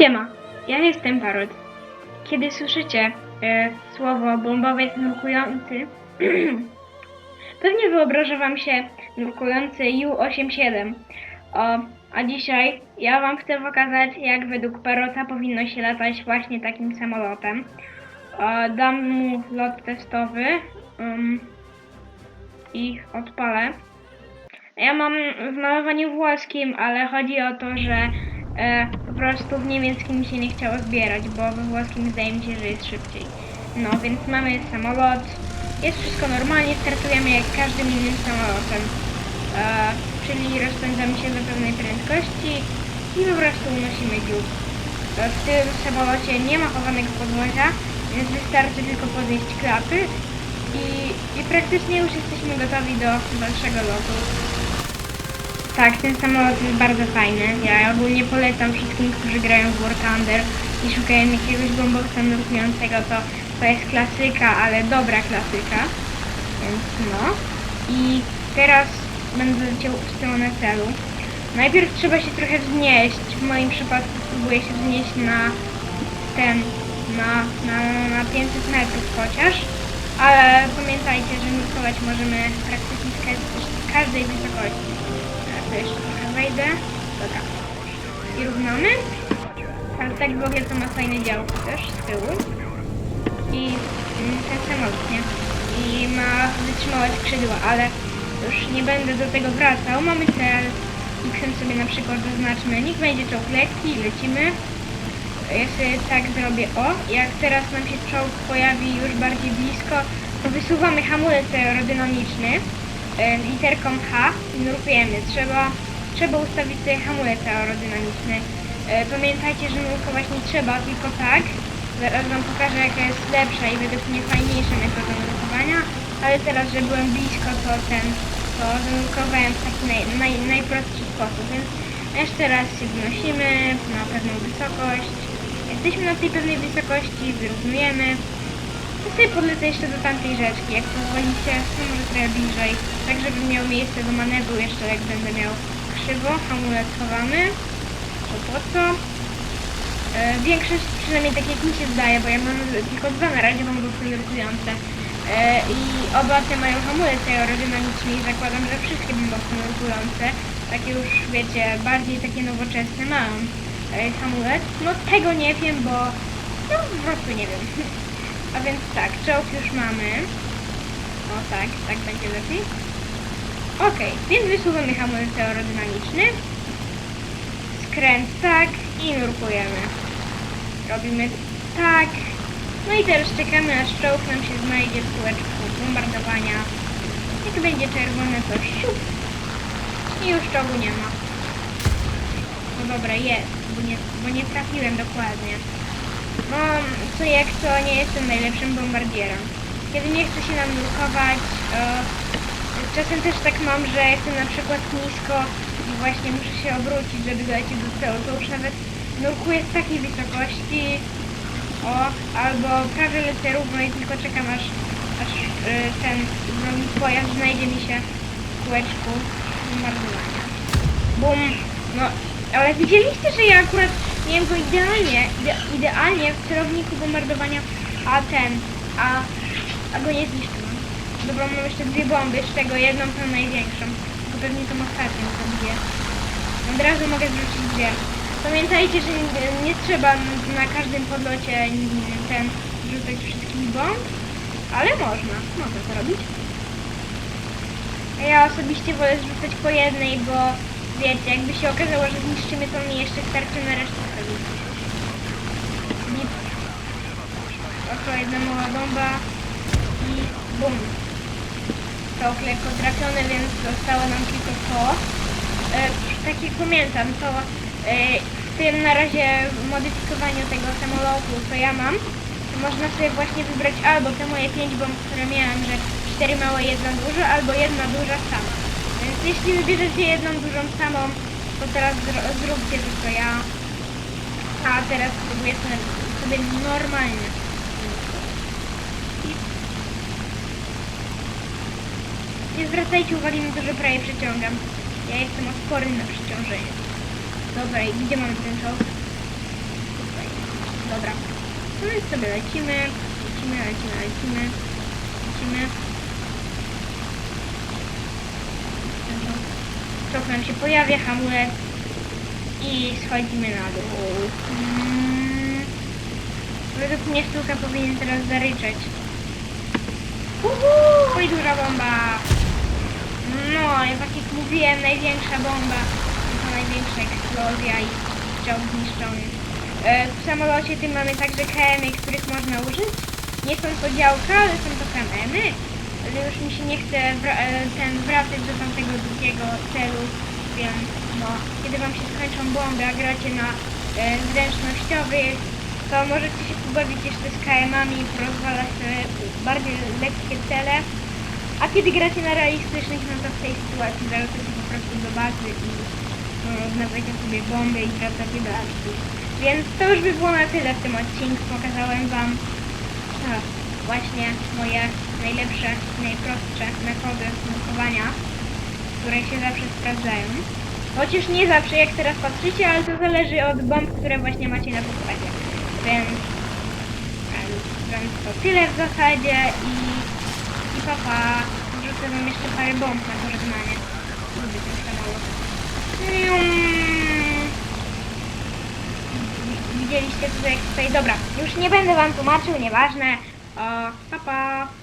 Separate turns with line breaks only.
Siema, ja jestem Parod. Kiedy słyszycie e, słowo bombowiec nurkujący, pewnie wyobraża wam się nurkujący Ju-87. O, a dzisiaj ja wam chcę pokazać, jak według Parota powinno się latać właśnie takim samolotem. O, dam mu lot testowy um, i odpalę. Ja mam w malowaniu włoskim, ale chodzi o to, że e, prostu w niemieckim mi się nie chciało zbierać, bo we włoskim zdaje mi się, że jest szybciej. No więc mamy samolot, jest wszystko normalnie, startujemy jak każdym innym samolotem. E, czyli rozpędzamy się do pewnej prędkości i po prostu unosimy dziób. E, w tym samolocie nie ma chowanego podwozia, więc wystarczy tylko podnieść klapy i, i praktycznie już jesteśmy gotowi do dalszego lotu. Tak, ten samolot jest bardzo fajny. Ja ogólnie polecam wszystkim, którzy grają w War Thunder i szukają jakiegoś bombowca nurkującego, to to jest klasyka, ale dobra klasyka. Więc no. I teraz będę leciał w stronę celu. Najpierw trzeba się trochę wznieść. W moim przypadku spróbuję się wznieść na ten, na, na, na 500 metrów chociaż. Ale pamiętajcie, że nurkować możemy praktycznie z ka- z każdej wysokości. Jeszcze trochę wejdę. Dobra. I równamy. Ale tak w ogóle to ma fajne działko też z tyłu. I mm, ten samolot, nie? I ma wytrzymałe skrzydła, ale już nie będę do tego wracał. Mamy cel. X sobie na przykład zaznaczmy. Niech będzie czołg lekki, lecimy. Ja sobie tak zrobię, o, jak teraz nam się czołg pojawi już bardziej blisko, to wysuwamy hamulec aerodynamiczny literką H nurkujemy. Trzeba, trzeba ustawić sobie hamulec aerodynamiczny. E, pamiętajcie, że nurkować nie trzeba, tylko tak. Zaraz wam pokażę, jaka jest lepsza i według mnie fajniejsza metoda nurkowania, ale teraz, że byłem blisko, to ten, to zanurkowałem w taki naj, naj, najprostszy sposób, więc jeszcze raz się wnosimy na pewną wysokość. Jesteśmy na tej pewnej wysokości, wyrównujemy. Sobie podlecę jeszcze do tamtej rzeczki, jak pozwolicie, to może trochę bliżej, tak żeby miał miejsce do manewru. Jeszcze jak będę miał krzywo, hamulec chowamy, to po co? E, większość, przynajmniej tak jak mi się zdaje, bo ja mam tylko dwa na razie bombowce nurkujące e, i oba te mają hamulec aerodynamiczny i zakładam, że wszystkie bombowce nurkujące, takie już wiecie, bardziej takie nowoczesne mają e, hamulec. No tego nie wiem, bo no po prostu nie wiem. A więc tak, czołg już mamy. O tak, tak będzie lepiej. Okej, więc wysuwamy hamulec aerodynamiczny. Skręt tak i nurkujemy. Robimy tak. No i teraz czekamy aż czołg nam się znajdzie w kółeczku bombardowania. Jak będzie czerwone to siup. I już czołgu nie ma. No dobra, jest, bo nie, bo nie trafiłem dokładnie. No, co jak to nie jestem najlepszym bombardierem. Kiedy nie chce się nam nurkować, czasem też tak mam, że jestem na przykład nisko i właśnie muszę się obrócić, żeby dolecieć do celu. To już nawet nurkuję z takiej wysokości, o, albo prawie lecę równo i tylko czekam aż, aż e, ten drogi pojazd znajdzie mi się w kółeczku bombardowania. Bum! No, ale widzieliście, że ja akurat miałem go idealnie, ide, idealnie w celowniku bombardowania, a ten, a, a go nie zniszczyłem. Dobra, mam jeszcze dwie bomby, z czego jedną tą największą, tylko pewnie tą ostatnią zabiję. Od razu mogę zwrócić dwie. Pamiętajcie, że nie, nie trzeba na każdym podlocie ten rzucać wszystkich bomb, ale można, można to robić. Ja osobiście wolę zrzucać po jednej, bo wiecie, jakby się okazało, że zniszczymy, to mi jeszcze starczy na resztę wtedy. Bip. Oto jedna mała bomba i bum. To lekko trafione, więc zostało nam tylko to. E, tak jak pamiętam, to e, w tym na razie modyfikowaniu tego samolotu, co ja mam, można sobie właśnie wybrać albo te moje 5 bomb, które miałem, że 4 małe, jedna duża, albo jedna duża sama. Jeśli wybierzecie jedną dużą samą, to teraz zro zróbcie co ja. A teraz spróbuję sobie, normalnie. Nie zwracajcie uwagi na to, że prawie przeciągam. Ja jestem odporny na przeciążenie. Dobra, i gdzie mamy ten czołg? Dobra. No więc sobie lecimy, lecimy, lecimy, lecimy, lecimy. Krok nam się pojawia, hamulec i schodzimy na dół. Mm. Według mnie sztuka powinien teraz zaryczeć. Uhu! Oj, duża bomba! No, tak jak mówiłem, największa bomba, to największa eksplozja i czołg zniszczony. E, w samolocie tym mamy także KM, których można użyć. Nie są to działka, ale są to KM-y. Ale już mi się nie chce wra- e, ten wracać do tamtego drugiego celu, więc no, kiedy wam się skończą bomby, a gracie na e, zręcznościowych, to możecie się pobawić jeszcze z KM-ami i porozwalać bardziej lekkie cele. A kiedy gracie na realistycznych, no to w tej sytuacji wracacie po prostu do bazy i no, znajdujecie sobie bomby i wracacie do akcji. Więc to już by było na tyle w tym odcinku. Pokazałem Wam no, właśnie moje najlepsze, najprostsze metody blokowania, które się zawsze sprawdzają. Chociaż nie zawsze, jak teraz patrzycie, ale to zależy od bomb, które właśnie macie na pokładzie. Więc, więc to tyle w zasadzie i, i papa. Wrzucę wam jeszcze parę bomb na pożegnanie. Lubię ten samolot. Widzieliście tutaj tutaj. Dobra, już nie będę wam tłumaczył, nieważne. O, papa. Pa.